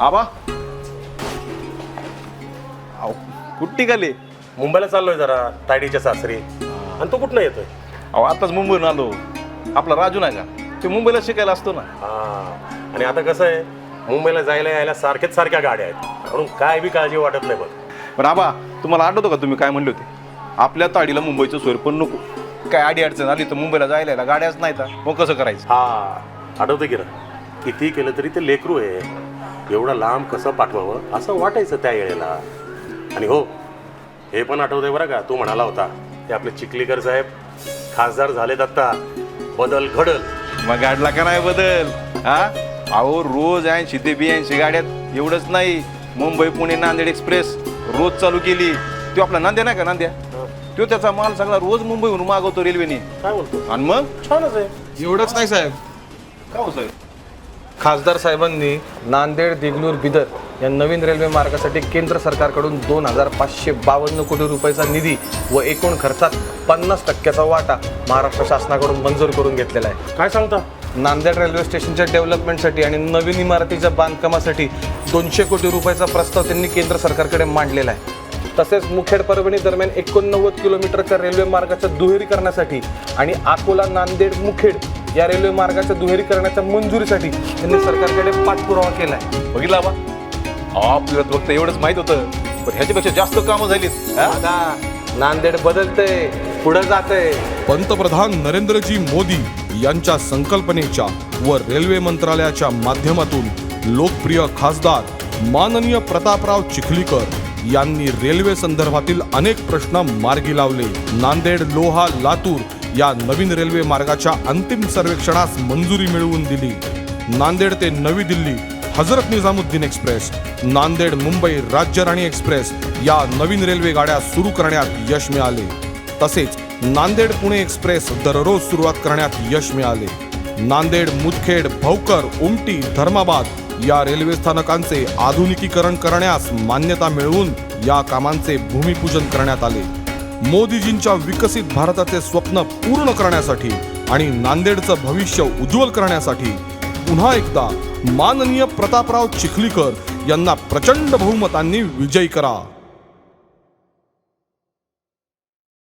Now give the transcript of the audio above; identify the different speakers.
Speaker 1: आबा. कुठं निघाले?
Speaker 2: मुंबईला चाललोय जरा तायडीच्या सासरी. आणि तो कुठनं येतोय?
Speaker 1: अहो आताच मुंबईहून आलो. आपला राजू नाही का? ते मुंबईला शिकायला असतो ना.
Speaker 2: हा. आणि आता कसं आहे मुंबईला जायला यायला सारख्याच सारख्या गाड्या आहेत. म्हणून काय बी काळजी वाटत नाही बघ.
Speaker 1: पण आबा तुम्हाला आठवतं का तुम्ही काय म्हणले होते? आपल्या ताडीला मुंबईचं सोयर पण नको. काय अडी अडचण आली तर मुंबईला जायला यायला गाड्याच नाही तर मग कसं करायचं?
Speaker 2: हा. आठवतं की ना किती केलं तरी ते लेकरू आहे. एवढं लांब कसं पाठवावं? असं वाटायचं त्या वेळेला आणि हो हे पण आठवतंय बरं का तू म्हणाला होता ते आपले चिखलीकर साहेब खासदार झालेत आत्ता. बदल घडल.
Speaker 1: मग गाडला का नाही बदल? हा? अहो रोज ऐंशी ते ब्याऐंशी गाड्यात एवढंच नाही. मुंबई पुणे नांदेड एक्सप्रेस रोज चालू केली. तो आपला नांद्या नाही का नांद्या? तो त्याचा माल सगळा रोज मुंबईहून मागवतो रेल्वेने.
Speaker 2: काय म्हणतो
Speaker 1: आणि मग?
Speaker 2: छानच आहे.
Speaker 3: एवढंच नाही साहेब.
Speaker 1: का हो साहेब?
Speaker 3: खासदार साहेबांनी नांदेड देगलूर बिदर या नवीन रेल्वे मार्गासाठी केंद्र सरकारकडून दोन हजार पाचशे बावन्न कोटी रुपयाचा निधी व एकूण खर्चात पन्नास टक्क्याचा वाटा महाराष्ट्र शासनाकडून मंजूर करून घेतलेला आहे.
Speaker 2: काय सांगता?
Speaker 3: नांदेड रेल्वे स्टेशनच्या डेव्हलपमेंटसाठी आणि नवीन इमारतीच्या बांधकामासाठी दोनशे कोटी रुपयाचा प्रस्ताव त्यांनी केंद्र सरकारकडे मांडलेला आहे. तसेच मुखेड परभणी दरम्यान एकोणनव्वद किलोमीटरच्या रेल्वे मार्गाच्या दुहेरीकरणासाठी आणि अकोला नांदेड मुखेड या रेल्वे मार्गाच्या दुहेरीकरणाच्या मंजुरीसाठी त्यांनी सरकारकडे पाठपुरावा केला आहे
Speaker 1: बघितला अहो, आपल्याला फक्त एवढंच माहीत होतं. पण ह्याच्यापेक्षा जास्त कामं झालीत हा?
Speaker 3: नांदेड बदलतंय पुढे जातंय.
Speaker 4: पंतप्रधान नरेंद्रजी मोदी यांच्या संकल्पनेच्या व रेल्वे मंत्रालयाच्या माध्यमातून लोकप्रिय खासदार माननीय प्रतापराव चिखलीकर यांनी रेल्वे संदर्भातील अनेक प्रश्न मार्गी लावले. नांदेड लोहा लातूर या नवीन रेल्वे मार्गाच्या अंतिम सर्वेक्षणास मंजुरी मिळवून दिली. नांदेड ते नवी दिल्ली हजरत निजामुद्दीन एक्सप्रेस. नांदेड मुंबई राज्यराणी एक्सप्रेस या नवीन रेल्वे गाड्या सुरू करण्यात यश मिळाले. तसेच नांदेड पुणे एक्सप्रेस दररोज सुरुवात करण्यात यश मिळाले. नांदेड मुदखेड भौकर उमटी धर्माबाद या रेल्वे स्थानकांचे आधुनिकीकरण करण्यास मान्यता मिळवून या कामांचे भूमिपूजन करण्यात आले. मोदीजींच्या विकसित भारताचे स्वप्न पूर्ण करण्यासाठी आणि नांदेडचं भविष्य उज्ज्वल करण्यासाठी पुन्हा एकदा माननीय प्रतापराव चिखलीकर यांना प्रचंड बहुमतांनी विजयी करा.